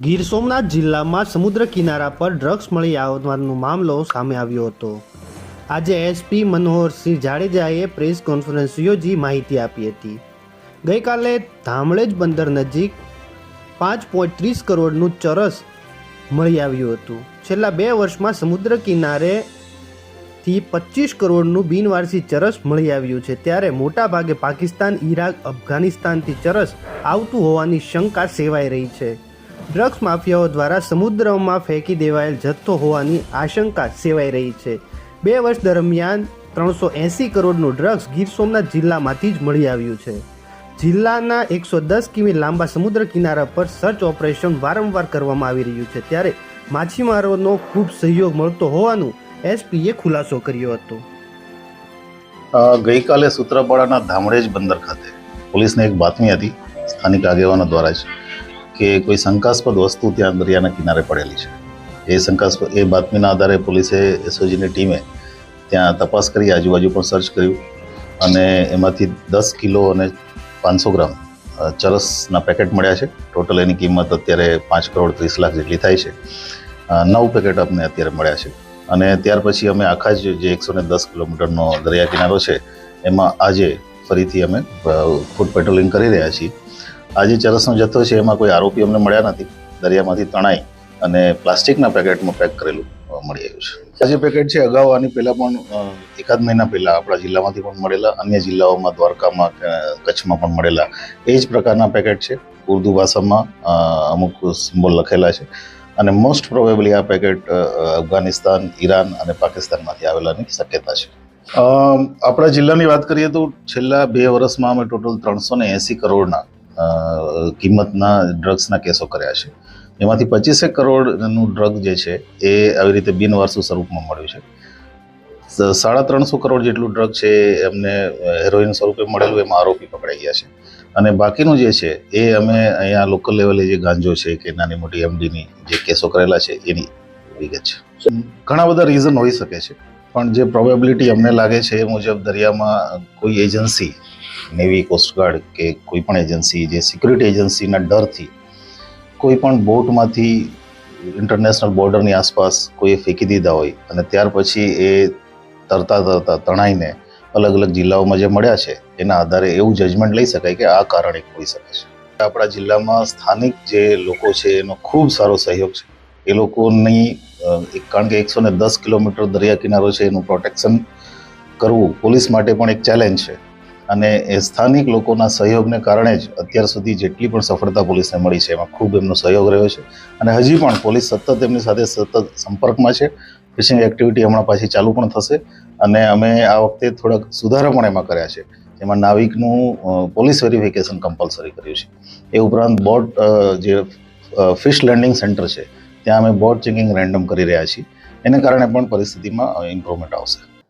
ગીર સોમનાથ જિલ્લામાં સમુદ્ર કિનારા પર ડ્રગ્સ મળી આવવાનો મામલો સામે આવ્યો હતો. આજે એસપી મનોહરસિંહ જાડેજાએ પ્રેસ કોન્ફરન્સ યોજી માહિતી આપી હતી. ગઈકાલે ધામળેજ બંદર નજીક પાંચ પોઈન્ટ ત્રીસ કરોડનું ચરસ મળી આવ્યું હતું. છેલ્લા બે વર્ષમાં સમુદ્ર કિનારે થી પચીસ કરોડનું બિનવારસી ચરસ મળી આવ્યું છે. ત્યારે મોટાભાગે પાકિસ્તાન, ઈરાક, અફઘાનિસ્તાનથી ચરસ આવતું હોવાની શંકા સેવાઈ રહી છે. ડ્રગ્સ માફિયાઓ દ્વારા સમુદ્રમાં ફેંકી દેવાયેલ જથ્થો હોવાની આશંકા સેવાઈ રહી છે. બે વર્ષ દરમિયાન ત્રણસો એંસી કરોડનું ડ્રગ્સ ગીર સોમનાથ જિલ્લામાંથી જ મળી આવ્યું છે. જિલ્લાના એકસો દસ કિમી લાંબા સમુદ્ર કિનારા પર સર્ચ ઓપરેશન વારંવાર કરવામાં આવી રહ્યું છે, ત્યારે માછીમારોનો ખૂબ સહયોગ મળતો હોવાનું એસપીએ ખુલાસો કર્યો હતો. ગઈકાલે સૂત્રાપાડાના ધામરેજ બંદર ખાતે પોલીસને એક બાતમી હતી સ્થાનિક આગેવાનો દ્વારા જ કે કોઈ શંકાસ્પદ વસ્તુ ત્યાં દરિયાના કિનારે પડેલી છે. એ શંકાસ્પદ, એ બાતમીના આધારે પોલીસે એસઓજીની ટીમે ત્યાં તપાસ કરી, આજુબાજુ પણ સર્ચ કર્યું અને એમાંથી દસ કિલો અને પાંચસો ગ્રામ ચરસના પેકેટ મળ્યા છે. ટોટલ એની કિંમત અત્યારે પાંચ કરોડ ત્રીસ લાખ જેટલી થાય છે. નવ પેકેટ અમને અત્યારે મળ્યા છે. અને ત્યાર પછી અમે આખા જ જે એકસો ને દસ કિલોમીટરનો દરિયા કિનારો છે, એમાં આજે ફરીથી અમે ફૂડ પેટ્રોલિંગ કરી રહ્યા છીએ. આજે ચરસનો જથ્થો છે, એમાં કોઈ આરોપી અમને મળ્યા નથી. દરિયામાંથી તણાઈ અને પ્લાસ્ટિકના પેકેટમાં પેક કરેલું મળી આવ્યું છે. આ જે પેકેટ છે, અગાઉ આની પહેલાં પણ એકાદ મહિના પહેલાં આપણા જિલ્લામાંથી પણ મળેલા, અન્ય જિલ્લાઓમાં, દ્વારકામાં કચ્છમાં પણ મળેલા, એ જ પ્રકારના પેકેટ છે. ઉર્દુ ભાષામાં અમુક સિમ્બોલ લખેલા છે. અને મોસ્ટ પ્રોબેબલી આ પેકેટ અફઘાનિસ્તાન, ઈરાન અને પાકિસ્તાનમાંથી આવેલાની શક્યતા છે. આપણા જિલ્લાની વાત કરીએ તો છેલ્લા બે વર્ષમાં અમે ટોટલ ત્રણસો ને એંસી કરોડના કિંમતના ડ્રગ્સના કેસો કર્યા છે. એમાંથી પચીસેક કરોડનું ડ્રગ જે છે, એ આવી રીતે બિનવારસુ સ્વરૂપમાં મળ્યું છે. સાડા ત્રણસો કરોડ જેટલું ડ્રગ છે એ અમને હેરોઇન સ્વરૂપે મળેલું, એમાં આરોપી પકડાઈ ગયા છે. અને બાકીનું જે છે, એ અમે અહીંયા લોકલ લેવલે જે ગાંજો છે, કે નાની મોટી એમડીની જે કેસો કરેલા છે, એની વિગત છે. ઘણા બધા રીઝન હોઈ શકે છે, પણ જે પ્રોબેબિલિટી અમને લાગે છે એ મુજબ દરિયામાં કોઈ એજન્સી નેવી કોસ્ટગાર્ડ કે કોઈ પણ એજન્સી, જે સિક્યુરિટી એજન્સીના ડરથી કોઈ પણ બોટમાંથી ઇન્ટરનેશનલ બોર્ડરની આસપાસ કોઈએ ફેંકી દીધા હોય અને ત્યાર પછી એ તરતા તરતા તણાઈને અલગ અલગ જિલ્લાઓમાં જે મળ્યા છે, એના આધારે એવું જજમેન્ટ લઈ શકાય કે આ કારણ હોઈ શકે છે. આપણા જિલ્લામાં સ્થાનિક જે લોકો છે, એનો ખૂબ સારો સહયોગ છે. એ લોકોની કારણ કે એકસો ને દસ કિલોમીટર દરિયા કિનારો છે, એનું પ્રોટેક્શન કરવું પોલીસ માટે પણ એક ચેલેન્જ છે. અને એ સ્થાનિક લોકોના સહયોગને કારણે જ અત્યાર સુધી જેટલી પણ સફળતા પોલીસને મળી છે, એમાં ખૂબ એમનો સહયોગ રહ્યો છે. અને હજી પણ પોલીસ સતત એમની સાથે સતત સંપર્કમાં છે. ફિશિંગ એક્ટિવિટી હમણાં પાછી ચાલુ પણ થશે અને અમે આ વખતે થોડાક સુધારા પણ એમાં કર્યા છે. એમાં નાવિકનું પોલીસ વેરિફિકેશન કમ્પલસરી કર્યું છે. એ ઉપરાંત બોટ જે ફિશ લેન્ડિંગ સેન્ટર છે, ત્યાં અમે બોટ ચેકિંગ રેન્ડમ કરી રહ્યા છીએ. એને કારણે પણ પરિસ્થિતિમાં ઇમ્પ્રુવમેન્ટ આવશે.